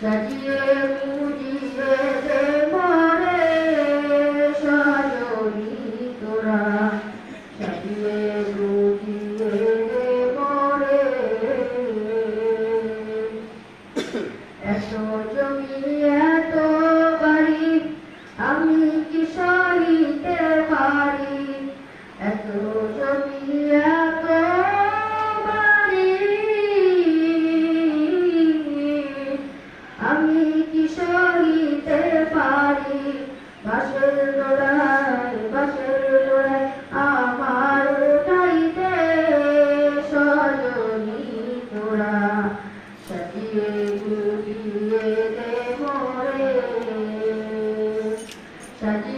Thank you. বাসের দোলায় বাসের দোলায় আমার উঠাইতে সজনী তোরা সাজিয়ে ডুবিয়ে দে মোরে সাজিয়ে